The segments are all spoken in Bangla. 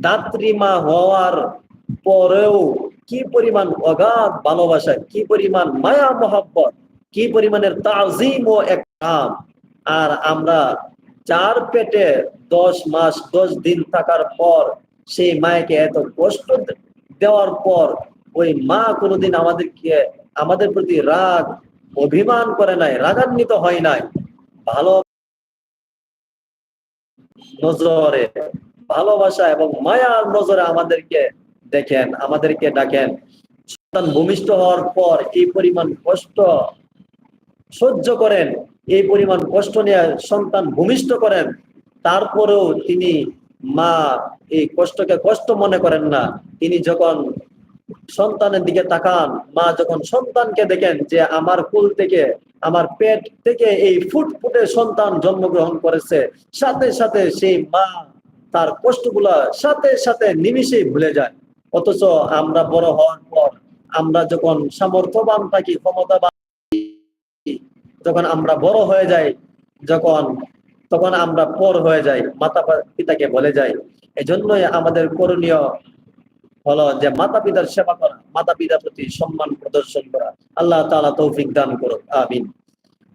দাত্রিমা হওয়ার পরেও কি পরিমাণ অগাধ ভালোবাসা, কি পরিমাণ মায়া, মহাব্বত, কি পরিমাণের তাজিম ও একরাম। আর আমরা চার পেটে দশ মাস, দশ দিন থাকার পর সেই মায়েকে এত কষ্ট দেওয়ার পর ওই মা কোনোদিন আমাদেরকে, আমাদের প্রতি রাগ, অভিমান করে নাই, রাগান্বিত হয় নাই। ভালো নজরে ভালোবাসা এবং মায়ার নজরে আমাদেরকে দেখেন, আমাদেরকে ডাকেন। সন্তান ভূমিষ্ঠ হওয়ার পর এই পরিমাণ কষ্ট সহ্য করেন, এই পরিমাণ কষ্ট নিয়ে সন্তান ভূমিষ্ঠ করেন, তারপরেও তিনি মা এই কষ্টকে কষ্ট মনে করেন না। তিনি যখন সন্তানের দিকে তাকান, মা যখন সন্তানকে দেখেন যে আমার কুল থেকে, আমার পেট থেকে এই ফুটফুটে সন্তান জন্মগ্রহণ করেছে, সাথে সাথে সেই মা তার কষ্টগুলা সাথে সাথে নিমিশেই ভুলে যায়। অথচ আমরা বড় হওয়ার পর আমরা যখন সামর্থ্যবান থাকি, ক্ষমতাবান যখন আমরা বড় হয়ে যাই, যখন, তখন আমরা পর হয়ে যাই মাতা পিতাকে বলে যাই। এজন্যই আমাদের করণীয় হলো যে মাতা পিতার সেবা করা মাতা পিতার প্রতি সম্মান প্রদর্শন করা। আল্লাহ তাআলা তৌফিক দান করুক, আমিন।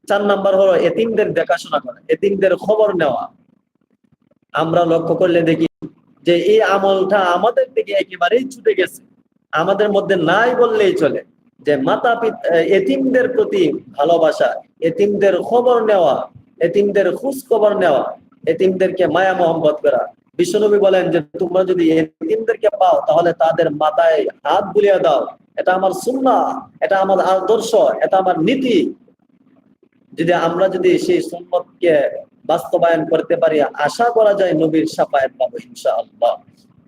চার নাম্বার হলো এতিমদের দেখাশোনা করা, এতিমদের খবর নেওয়া। আমরা লক্ষ্য করলে দেখি যে এই আমলটা আমাদের থেকে একেবারেই ছুটে গেছে। আমাদের মধ্যে নাই বললেই চলে যে মাতা এতিমদের প্রতি ভালোবাসা, এতিমদের খবর নেওয়া, এতিমদের খোঁজ খবর নেওয়া, এতিমদেরকে মায়া মোহাম্মত করা। বিশ্বনবী বলেন যে তোমরা যদি এতিমদেরকে পাও তাহলে তাদের মাথায় হাত বুলিয়ে দাও। এটা আমার সুন্না এটা আমার আদর্শ, এটা আমার নীতি। যদি আমরা যদি সেই সুন্নতকে বাস্তবায়ন করতে পারি, আশা করা যায় নবীর সাফায়াত পাবো ইনশাআল্লাহ।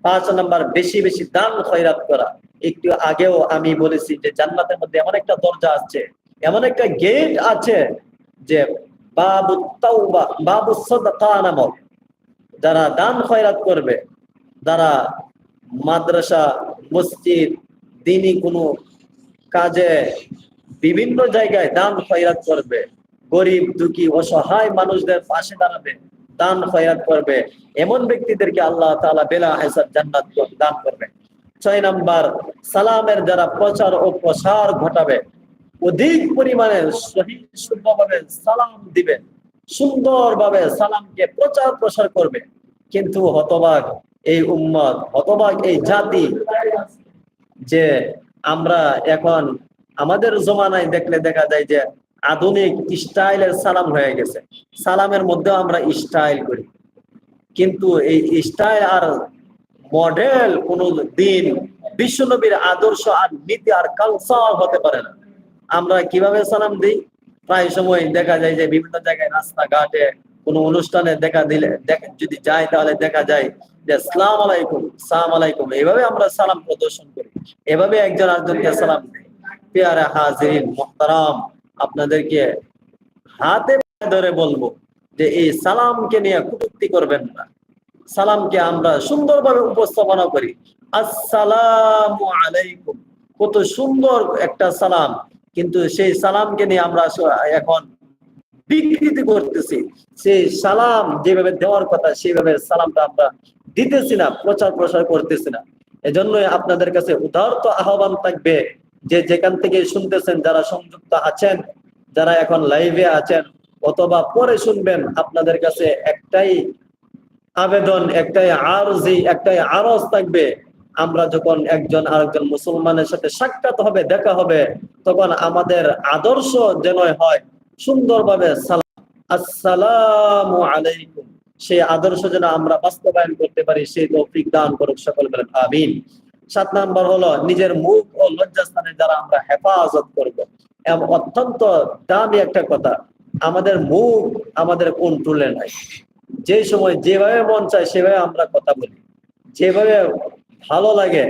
পাঁচ নাম্বার, বেশি বেশি দান খয়রাত করা। একটু আগেও আমি বলেছি যে জান্নাতের মধ্যে এমন একটা দরজা আছে, এমন একটা গেট আছে যে বাবু বাবু নামক, যারা দান খয়রাত করবে, যারা মাদ্রাসা, মসজিদ, দিনই কোনো কাজে বিভিন্ন জায়গায় দান খয়রাত করবে গরিব, দুঃখী, অসহায় মানুষদের পাশে দাঁড়াবে, দান খয়রাত করবে। এমন ব্যক্তিদেরকে আল্লাহ তাআলা বেলা হেসাব জান্নাত দান করবে। ছয় নাম্বার, সালামের যারা প্রচার ও প্রসার ঘটাবে। অধিক পরিমাণে সহি শুদ্ধভাবে সালাম দিবে। সুন্দরভাবে সালামকে প্রচার প্রসার করবে। কিন্তু হতবাক এই উম্মত, হতবাক এই জাতি যে আমরা এখন আমাদের জমানায় দেখলে দেখা যায় যে আধুনিক স্টাইলের সালাম হয়ে গেছে। সালামের মধ্যেও আমরা স্টাইল করি। কিন্তু এই স্টাইল আর মডেল কোন দিন বিশ্বনবীর আদর্শ আর নীতি আর কালচার হতে পারে না। আমরা কীভাবে সালাম দিই? প্রায় সময় দেখা যায় যে বিভিন্ন জায়গায় রাস্তাঘাটে কোনো অনুষ্ঠানে দেখা দিলে যদি যায় তাহলে দেখা যায় যে সালাম আলাইকুম সালাম আলাইকুম। এভাবে আমরা সালাম প্রদর্শন করি। এভাবে একজন আরেকজনকে সালাম দিই। পেয়ারা হাজির মোহতারাম আপনাদেরকে হাতে ধরে বলব যে এই সালামকে নিয়ে কুটুক্তি করবেন না। সালামকে আমরা সুন্দরভাবে উপস্থাপনা করি। আসসালামু আলাইকুম। কত সুন্দর একটা সালাম। কিন্তু সেই সালামকে নিয়ে আমরা এখন বিকৃতি করতেছি। সেই সালাম যেভাবে দেওয়ার কথা, সেইভাবে সালামটা আমরা দিতেছি না প্রচার প্রসার করতেছি না। এজন্যই আপনাদের কাছে উদারত আহ্বান থাকবে যে যেখান থেকে শুনতেছেন, যারা সংযুক্ত আছেন, যারা এখন লাইভে আছেন, অথবা পরে শুনবেন, আপনাদের কাছে একটাই আবেদন, একটাই আরজি, একটাই আরজ থাকবে। আমরা যখন একজন আরেকজন মুসলমানের সাথে সাক্ষাৎ হবে, দেখা হবে, তখন আমাদের আদর্শ যেন হয়, সুন্দরভাবে সালাম। আসসালামু আলাইকুম। সেই আদর্শ যেন আমরা বাস্তবায়ন করতে পারি, সেই তৌফিক দান করুক সকল আমিন। সাত নাম্বার হলো নিজের মুখ ও লজ্জাস্থানে যারা আমরা হেফাজত করব। এবং অত্যন্ত দামি একটা কথা, আমাদের মুখ আমাদের কন্ট্রোলে নাই। যে সময় যেভাবে মন চায় সেভাবে আমরা কথা বলি। যেভাবে ভালো লাগে,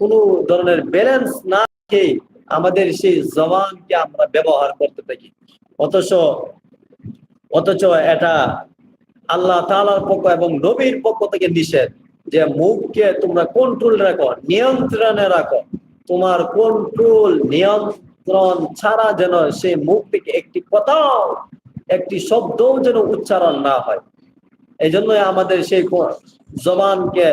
কোনো ধরনের ব্যালেন্স না রেখেই আমাদের সেই জবানকে আমরা ব্যবহার করতে থাকি। অথচ অথচ এটা আল্লাহ তালার পক্ষ এবং নবীর পক্ষ থেকে নিষেধ। যে মুখকে তোমরা কন্ট্রোল রাখো, নিয়ন্ত্রণে রাখো। তোমার কন্ট্রোল নিয়ন্ত্রণ ছাড়া যেন সেই মুখ থেকে একটি কথাও, একটি শব্দ যেন উচ্চারণ না হয়। এই জন্যই আমাদের সেই জবানকে